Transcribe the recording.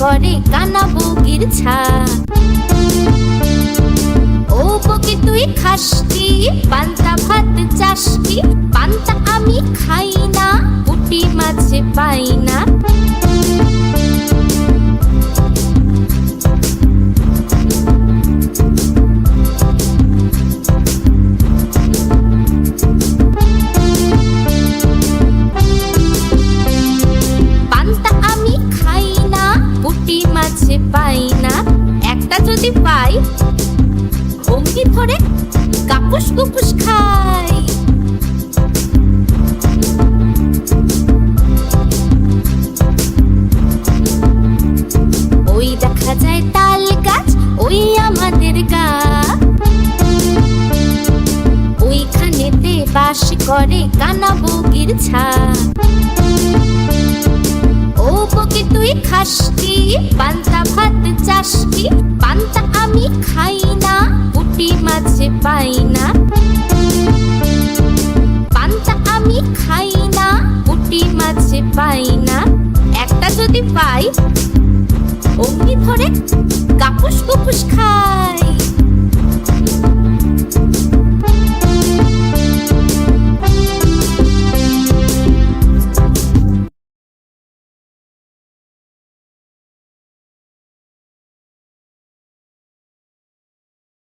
করে কানা বগির ছা ও বকি তুই খাস কি? পান্তা ভাত চাস পান্তা আমি খাই না, পুটি মাছে পাই না। পাই না। একটা যদি পাই অঙ্কি ধরে কাপুস কুপুস খাই। ওই দেখা যায় তাল গাছ, ওই আমাদের গা। ওইখানেতে বাস করে কানা বগির ছা ও বকে তুই খাস কি পান্তা ভাত পাই না পান্তা আমি খাই না পুটি মাছে পাই না একটা যদি পাই, অমনি ধরে কাপুস কুপুস খাই।